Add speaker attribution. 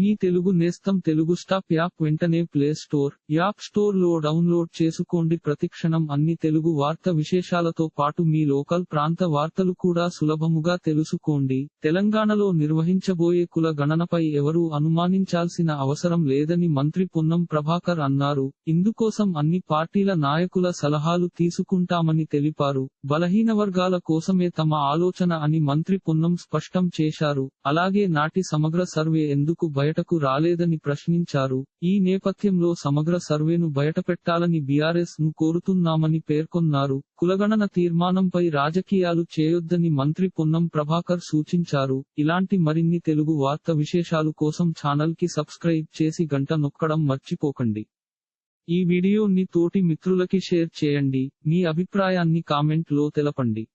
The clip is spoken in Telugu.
Speaker 1: మీ తెలుగు నేస్తం తెలుగు స్టాప్ యాప్ వెంటనే ప్లే స్టోర్ యాప్ స్టోర్లో డౌన్లోడ్ చేసుకోండి. ప్రతిక్షణం అన్ని తెలుగు వార్త విశేషాలతో పాటు మీ లోకల్ ప్రాంత వార్తలు కూడా సులభముగా తెలుసుకోండి. తెలంగాణలో నిర్వహించబోయే కుల గణనపై ఎవరూ అనుమానించాల్సిన అవసరం లేదని మంత్రి పొన్నం ప్రభాకర్ అన్నారు. ఇందుకోసం అన్ని పార్టీల నాయకుల సలహాలు తీసుకుంటామని తెలిపారు. బలహీన వర్గాల కోసమే తమ ఆలోచన అని మంత్రి పొన్నం స్పష్టం చేశారు. అలాగే నాటి సమగ్ర సర్వే ఎందుకు బయటకు రాలేదని ప్రశ్నించారు. ఈ నేపథ్యంలో సమగ్ర సర్వేను బయటపెట్టాలని బీఆర్ఎస్ను కోరుతున్నామని పేర్కొన్నారు. కులగణన తీర్మానంపై రాజకీయాలు చేయొద్దని మంత్రి పొన్నం ప్రభాకర్ సూచించారు. ఇలాంటి మరిన్ని తెలుగు వార్త విశేషాలు కోసం ఛానల్కి సబ్స్క్రైబ్ చేసి గంట నొక్కడం మర్చిపోకండి. ఈ వీడియోని తోటి మిత్రులకి షేర్ చేయండి. మీ అభిప్రాయాన్ని కామెంట్లో తెలపండి.